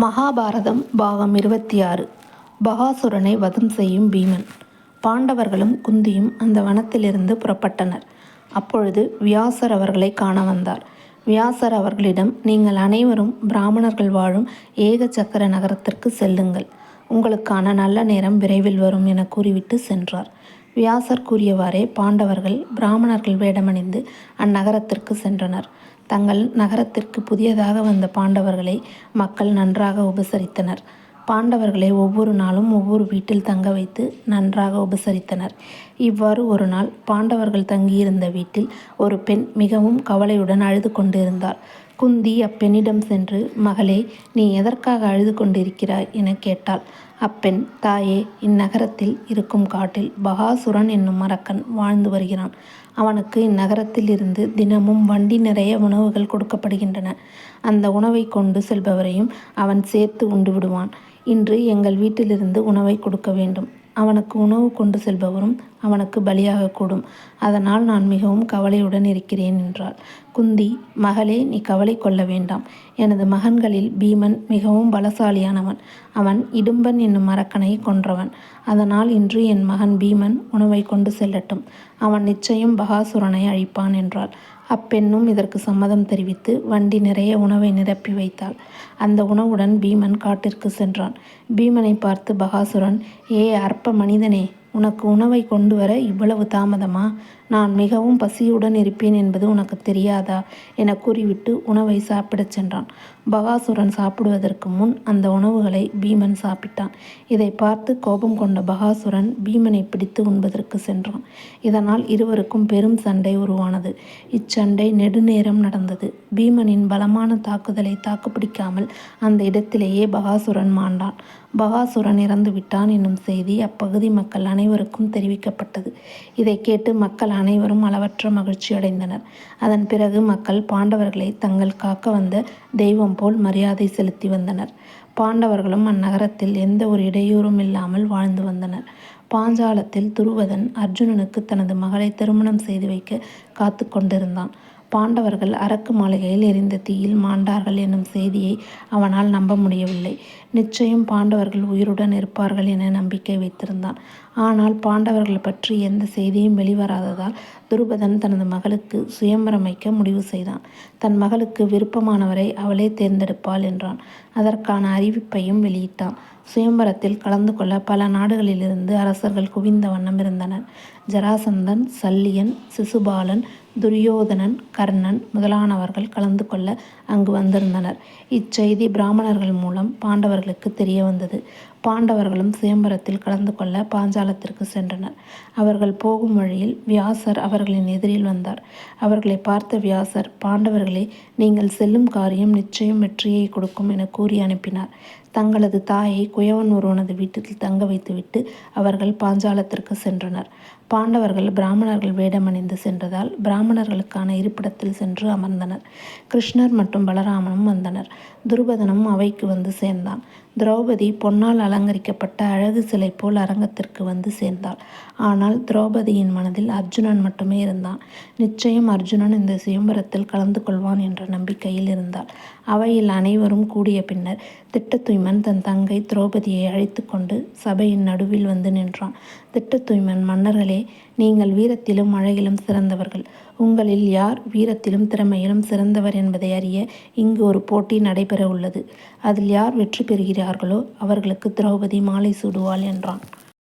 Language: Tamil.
மகாபாரதம் பாகம் இருபத்தி ஆறு பகாசுரனை வதம் செய்யும் பீமன். பாண்டவர்களும் குந்தியும் அந்த வனத்திலிருந்து புறப்பட்டனர். அப்பொழுது வியாசர் அவர்களை காண வந்தார். வியாசர் அவர்களிடம் நீங்கள் அனைவரும் பிராமணர்கள் வாழும் ஏக சக்கர நகரத்திற்கு செல்லுங்கள். உங்களுக்கான நல்ல நேரம் விரைவில் வரும் என கூறிவிட்டு சென்றார். வியாசர் கூறியவாறே பாண்டவர்கள் பிராமணர்கள் வேடமணிந்து அந்நகரத்திற்கு சென்றனர். தங்கள் நகரத்திற்கு புதியதாக வந்த பாண்டவர்களை மக்கள் நன்றாக உபசரித்தனர். பாண்டவர்களை ஒவ்வொரு நாளும் ஒவ்வொரு வீட்டில் தங்க வைத்து நன்றாக உபசரித்தனர். இவ்வாறு ஒரு நாள் பாண்டவர்கள் தங்கியிருந்த வீட்டில் ஒரு பெண் மிகவும் கவலையுடன் அழுது கொண்டிருந்தாள். குந்தி அப்பெண்ணிடம் சென்று மகளே நீ எதற்காக அழுது கொண்டிருக்கிறாய்? என கேட்டாள். அப்பெண் தாயே இந்நகரத்தில் இருக்கும் காட்டில் பகாசுரன் என்னும் மரக்கன் வாழ்ந்து வருகிறான். அவனுக்கு இந்நகரத்தில் இருந்து தினமும் வண்டி நிறைய உணவுகள் கொடுக்கப்படுகின்றன. அந்த உணவை கொண்டு செல்பவரையும் அவன் சேர்த்து உண்டு விடுவான். இன்று எங்கள் வீட்டிலிருந்து உணவை கொடுக்க வேண்டும். அவனுக்கு உணவு கொண்டு செல்பவரும் அவனுக்கு பலியாகக்கூடும் அதனால் நான் மிகவும் கவலையுடன் இருக்கிறேன் என்றாள். குந்தி மகளே நீ கவலை கொள்ள வேண்டாம். எனது மகன்களில் பீமன் மிகவும் பலசாலியானவன். அவன் இடும்பன் என்னும் மரக்கனை கொன்றவன். அதனால் இன்று என் மகன் பீமன் உணவை கொண்டு செல்லட்டும். அவன் நிச்சயம் பகாசுரனை அழிப்பான் என்றாள். அப்பெண்ணும் இதற்கு சம்மதம் தெரிவித்து வண்டி நிறைய உணவை நிரப்பி வைத்தாள். அந்த உணவுடன் பீமன் காட்டிற்கு சென்றான். பீமனை பார்த்து பகாசுரன் ஏ அற்ப மனிதனே உனக்கு உணவை கொண்டு வர இவ்வளவு தாமதமா? நான் மிகவும் பசியுடன் இருப்பேன் என்பது உனக்கு தெரியாதா? என கூறிவிட்டு உணவை சாப்பிடச் சென்றான். பகாசுரன் சாப்பிடுவதற்கு முன் அந்த உணவுகளை பீமன் சாப்பிட்டான். இதை பார்த்து கோபம் கொண்ட பகாசுரன் பீமனை பிடித்து உண்பதற்கு சென்றான். இதனால் இருவருக்கும் பெரும் சண்டை உருவானது. இச்சண்டை நெடுநேரம் நடந்தது. பீமனின் பலமான தாக்குதலை தாக்குப்பிடிக்காமல் அந்த இடத்திலேயே பகாசுரன் மாண்டான். பகாசுரன் இறந்து விட்டான் என்னும் செய்தி அப்பகுதி மக்கள் அனைவருக்கும் தெரிவிக்கப்பட்டது. இதை கேட்டு மக்கள் அனைவரும் அளவற்ற மகிழ்ச்சி அடைந்தனர். அதன் பிறகு மக்கள் பாண்டவர்களை தங்கள் காக்க வந்த தெய்வம் போல் மரியாதை செலுத்தி வந்தனர். பாண்டவர்களும் அந்நகரத்தில் எந்த ஒரு இடையூறும் இல்லாமல் வாழ்ந்து வந்தனர். பாஞ்சாலத்தில் துருவதன் அர்ஜுனனுக்கு தனது மகளை திருமணம் செய்து வைக்க காத்து கொண்டிருந்தான். பாண்டவர்கள் அரக்கு மாளிகையில் எரிந்த தீயில் மாண்டார்கள் என்னும் செய்தியை அவனால் நம்ப முடியவில்லை. நிச்சயம் பாண்டவர்கள் உயிருடன் இருப்பார்கள் என நம்பிக்கை வைத்திருந்தான். ஆனால் பாண்டவர்கள் பற்றி எந்த செய்தியும் வெளிவராததால் துருபதன் தனது மகளுக்கு சுயம்பரமைக்க முடிவு செய்தான். தன் மகளுக்கு விருப்பமானவரை அவளே தேர்ந்தெடுப்பாள் என்றான். அதற்கான அறிவிப்பையும் வெளியிட்டான். சுயம்பரத்தில் கலந்து கொள்ள பல நாடுகளிலிருந்து அரசர்கள் குவிந்த வண்ணம் இருந்தனர். ஜராசந்தன் சல்லியன் சிசுபாலன் துரியோதனன் கர்ணன் முதலானவர்கள் கலந்து கொள்ள அங்கு வந்திருந்தனர். இச்செய்தி பிராமணர்கள் மூலம் பாண்டவர்களுக்கு தெரிய வந்தது. பாண்டவர்களும் சுயம்பரத்தில் கலந்து கொள்ள பாஞ்சாலத்திற்கு சென்றனர். அவர்கள் போகும் வழியில் வியாசர் அவர்களின் எதிரில் வந்தார். அவர்களை பார்த்த வியாசர் பாண்டவர்களே நீங்கள் செல்லும் காரியம் நிச்சயம் வெற்றியை கொடுக்கும் என கூறி அனுப்பினார். தங்களது தாயை குயவன் ஒருவனது வீட்டில் தங்க வைத்துவிட்டு அவர்கள் பாஞ்சாலத்திற்கு சென்றனர். பாண்டவர்கள் பிராமணர்கள் வேடமணிந்து சென்றதால் பிராமணர்களுக்கான இருப்பிடத்தில் சென்று அமர்ந்தனர். கிருஷ்ணர் மற்றும் பலராமனும் வந்தனர். துருபதனும் அவைக்கு வந்து சேர்ந்தான். திரௌபதி பொன்னால் அலங்கரிக்கப்பட்ட அழகு சிலை போல் அரங்கத்திற்கு வந்து சேர்ந்தாள். ஆனால் திரௌபதியின் மனதில் அர்ஜுனன் மட்டுமே இருந்தான். நிச்சயம் அர்ஜுனன் இந்த சுயம்பரத்தில் கலந்து கொள்வான் என்ற நம்பிக்கையில் இருந்தாள். அவையில் அனைவரும் கூடிய பின்னர் திட்டத்துய்மன் தன் தங்கை திரௌபதியை அழைத்து கொண்டு சபையின் நடுவில் வந்து நின்றான். திட்டத்துய்மன் மன்னர்களே நீங்கள் வீரத்திலும் அழகிலும் சிறந்தவர்கள். உங்களில் யார் வீரத்திலும் திறமையிலும் சிறந்தவர் என்பதை அறிய இங்கு ஒரு போட்டி நடைபெற உள்ளது அதில் யார் வெற்றி பெறுகிறார்களோ அவர்களுக்கு திரௌபதி மாலை சூடுவாள் என்றான்.